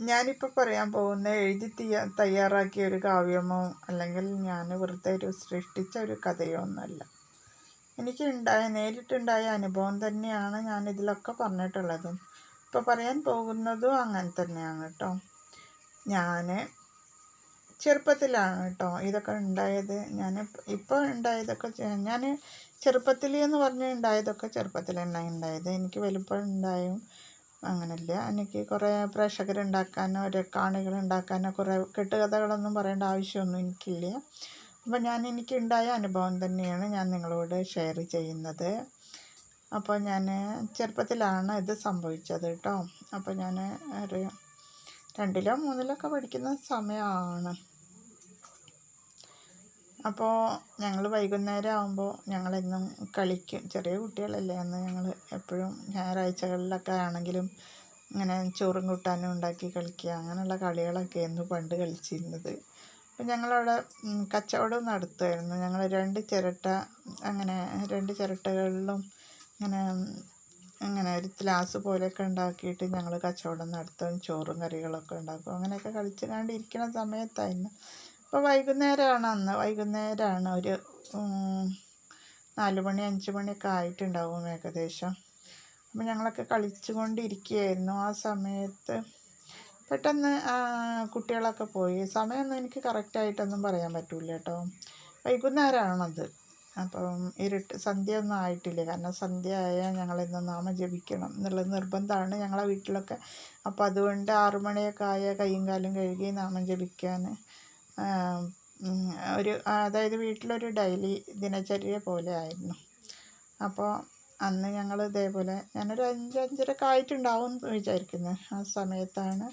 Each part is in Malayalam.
ഞാനിപ്പോൾ പറയാൻ പോകുന്ന എഴുതി തീയ തയ്യാറാക്കിയ ഒരു കാവ്യമോ അല്ലെങ്കിൽ ഞാൻ വെറുതെ ഒരു സൃഷ്ടിച്ച ഒരു കഥയോ ഒന്നുമല്ല. എനിക്ക് ഉണ്ടായ നേരിട്ടുണ്ടായ അനുഭവം തന്നെയാണ് ഞാൻ ഇതിലൊക്കെ പറഞ്ഞിട്ടുള്ളതും. ഇപ്പോൾ പറയാൻ പോകുന്നതും അങ്ങനെ തന്നെയാണ് കേട്ടോ. ഞാൻ ചെറുപ്പത്തിലാണ് കേട്ടോ ഇതൊക്കെ ഉണ്ടായത്. ഞാൻ ഇപ്പോൾ ഉണ്ടായതൊക്കെ ഞാൻ ചെറുപ്പത്തിൽ എന്ന് പറഞ്ഞ് ഉണ്ടായതൊക്കെ ചെറുപ്പത്തിൽ തന്നെ ഉണ്ടായത്. എനിക്ക് വലുപ്പം ഉണ്ടായും. അങ്ങനെയില്ല എനിക്ക് കുറേ പ്രേക്ഷകരുണ്ടാക്കാനോ ഉണ്ടാക്കാനോ കുറേ കെട്ടുകഥകളൊന്നും പറയേണ്ട ആവശ്യമൊന്നും എനിക്കില്ല. അപ്പോൾ ഞാൻ എനിക്കുണ്ടായ അനുഭവം തന്നെയാണ് ഞാൻ നിങ്ങളോട് ഷെയർ ചെയ്യുന്നത്. അപ്പോൾ ഞാൻ ചെറുപ്പത്തിലാണ് ഇത് സംഭവിച്ചത് കേട്ടോ. അപ്പോൾ ഞാൻ ഒരു രണ്ടിലോ മൂന്നിലോ ഒക്കെ പഠിക്കുന്ന സമയമാണ്. അപ്പോൾ ഞങ്ങൾ വൈകുന്നേരം ആകുമ്പോൾ ഞങ്ങളെന്നും കളിക്കും. ചെറിയ കുട്ടികളല്ലേ അന്ന് ഞങ്ങൾ എപ്പോഴും ഞായറാഴ്ചകളിലൊക്കെ ആണെങ്കിലും ഇങ്ങനെ ചോറും കൂട്ടാനും ഉണ്ടാക്കി കളിക്കുക അങ്ങനെയുള്ള കളികളൊക്കെ ആയിരുന്നു പണ്ട് കളിച്ചിരുന്നത്. അപ്പം ഞങ്ങളവിടെ കച്ചവടം നടത്തുമായിരുന്നു. ഞങ്ങൾ രണ്ട് ചിരട്ട അങ്ങനെ രണ്ട് ചിരട്ടകളിലും ഇങ്ങനെ അങ്ങനെ ഒരു ഗ്ലാസ് പോലെയൊക്കെ ഉണ്ടാക്കിയിട്ട് ഞങ്ങൾ കച്ചവടം നടത്തും ചോറും കറികളൊക്കെ ഉണ്ടാക്കും. അങ്ങനെയൊക്കെ കളിച്ച് കണ്ടിരിക്കുന്ന സമയത്തായിരുന്നു അപ്പോൾ വൈകുന്നേരമാണ് അന്ന്. വൈകുന്നേരമാണ് ഒരു നാല് മണി അഞ്ച് മണിയൊക്കെ ആയിട്ടുണ്ടാവും ഏകദേശം. അപ്പോൾ ഞങ്ങളൊക്കെ കളിച്ചുകൊണ്ടിരിക്കുകയായിരുന്നു ആ സമയത്ത്. പെട്ടെന്ന് കുട്ടികളൊക്കെ പോയി. സമയമൊന്നും എനിക്ക് കറക്റ്റായിട്ടൊന്നും പറയാൻ പറ്റില്ല കേട്ടോ. വൈകുന്നേരമാണത് അപ്പം ഇരുട്ട് സന്ധ്യ ഒന്നും ആയിട്ടില്ല. കാരണം സന്ധ്യ ആയാൽ ഞങ്ങളിന്ന് നാമം ജപിക്കണം എന്നുള്ള നിർബന്ധമാണ് ഞങ്ങളെ വീട്ടിലൊക്കെ. അപ്പോൾ അതുകൊണ്ട് ആറുമണിയൊക്കെ ആയാൽ കൈയും കാലും കഴുകി നാമം ജപിക്കാൻ ഒരു അതായത് വീട്ടിലൊരു ഡെയിലി ദിനചര്യ പോലെ ആയിരുന്നു. അപ്പോൾ അന്ന് ഞങ്ങൾ ഇതേപോലെ ഞാനൊരു അഞ്ച് അഞ്ചരയൊക്കെ ആയിട്ടുണ്ടാവും എന്ന് വിചാരിക്കുന്നു ആ സമയത്താണ്.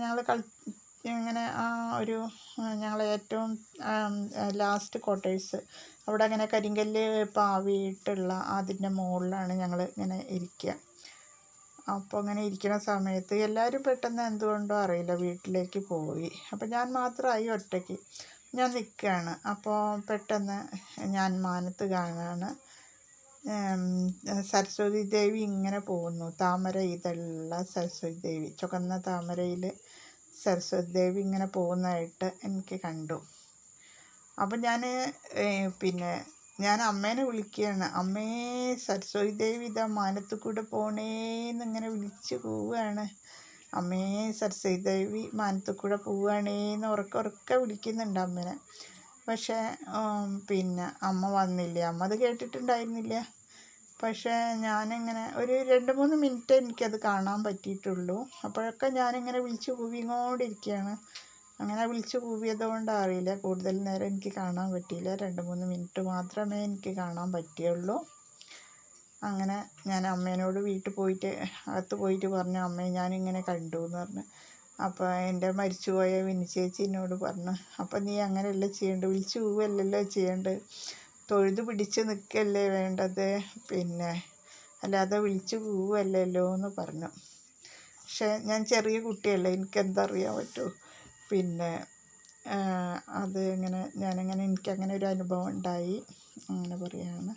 ഞങ്ങൾ കളി ഇങ്ങനെ ആ ഒരു ഞങ്ങൾ ഏറ്റവും ലാസ്റ്റ് ക്വാർട്ടേഴ്സ് അവിടെ അങ്ങനെ കരിങ്കല്ല് പാവിയിട്ടുള്ള അതിന്റെ മുകളിലാണ് ഞങ്ങൾ ഇങ്ങനെ ഇരിക്കുക അപ്പോൾ അങ്ങനെ ഇരിക്കുന്ന സമയത്ത് എല്ലാവരും പെട്ടെന്ന് എന്തുകൊണ്ടോ അറിയില്ല വീട്ടിലേക്ക് പോയി. അപ്പോൾ ഞാൻ മാത്രമായി ഒറ്റയ്ക്ക് ഞാൻ നിൽക്കുകയാണ് അപ്പോൾ പെട്ടെന്ന് ഞാൻ മാനത്ത് കാണുകയാണ് സരസ്വതി ദേവി ഇങ്ങനെ പോകുന്നു. താമര ഇതുള്ള സരസ്വതി ദേവി. ചുവന്ന താമരയിൽ സരസ്വതി ദേവി ഇങ്ങനെ പോകുന്നതായിട്ട് എനിക്ക് കണ്ടു. അപ്പം ഞാൻ പിന്നെ ഞാൻ അമ്മേനെ വിളിക്കുകയാണ്. അമ്മേ സരസ്വതി ദേവി ഇതാ മാനത്ത് കൂടെ പോണേന്ന് ഇങ്ങനെ വിളിച്ച് പോവുകയാണ്. അമ്മേ സരസ്വതി ദേവി മാനത്ത് കൂടെ പോവുകയാണേന്ന് ഉറക്കെ ഉറക്കെ വിളിക്കുന്നുണ്ട് അമ്മേനെ. പക്ഷേ പിന്നെ അമ്മ വന്നില്ല. അമ്മ അത് കേട്ടിട്ടുണ്ടായിരുന്നില്ല. പക്ഷേ ഞാനിങ്ങനെ ഒരു രണ്ട് മൂന്ന് മിനിറ്റ് എനിക്കത് കാണാൻ പറ്റിയിട്ടുള്ളൂ. അപ്പോഴൊക്കെ ഞാനിങ്ങനെ വിളിച്ച് കൂവിങ്ങോണ്ടിരിക്കുകയാണ് അങ്ങനെ വിളിച്ച് കൂവിയതുകൊണ്ട് അറിയില്ല. കൂടുതൽ നേരം എനിക്ക് കാണാൻ പറ്റിയില്ല. രണ്ട് മൂന്ന് മിനിറ്റ് മാത്രമേ എനിക്ക് കാണാൻ പറ്റിയുള്ളൂ. അങ്ങനെ ഞാൻ അമ്മേനോട് വീട്ടിൽ പോയിട്ട് അകത്ത് പോയിട്ട് പറഞ്ഞു അമ്മേ ഞാനിങ്ങനെ കണ്ടു എന്ന് പറഞ്ഞു. അപ്പോൾ എന്റെ മരിച്ചുപോയ വിനി ചേച്ചി എന്നോട് പറഞ്ഞു അപ്പം നീ അങ്ങനെയല്ല ചെയ്യേണ്ടത്? വിളിച്ച് കൂവല്ലല്ലോ ചെയ്യേണ്ടത്? തൊഴുത് പിടിച്ച് നിൽക്കല്ലേ വേണ്ടത്? പിന്നെ അല്ലാതെ വിളിച്ച് കൂവല്ലല്ലോ എന്ന് പറഞ്ഞു. പക്ഷേ ഞാൻ ചെറിയ കുട്ടിയല്ലേ എനിക്ക് എന്താ അറിയാൻ പറ്റുമോ പിന്നെ അത് ഇങ്ങനെ ഞാനങ്ങനെ എനിക്കങ്ങനെ ഒരു അനുഭവം ഉണ്ടായി. അങ്ങനെ പറയുകയാണ്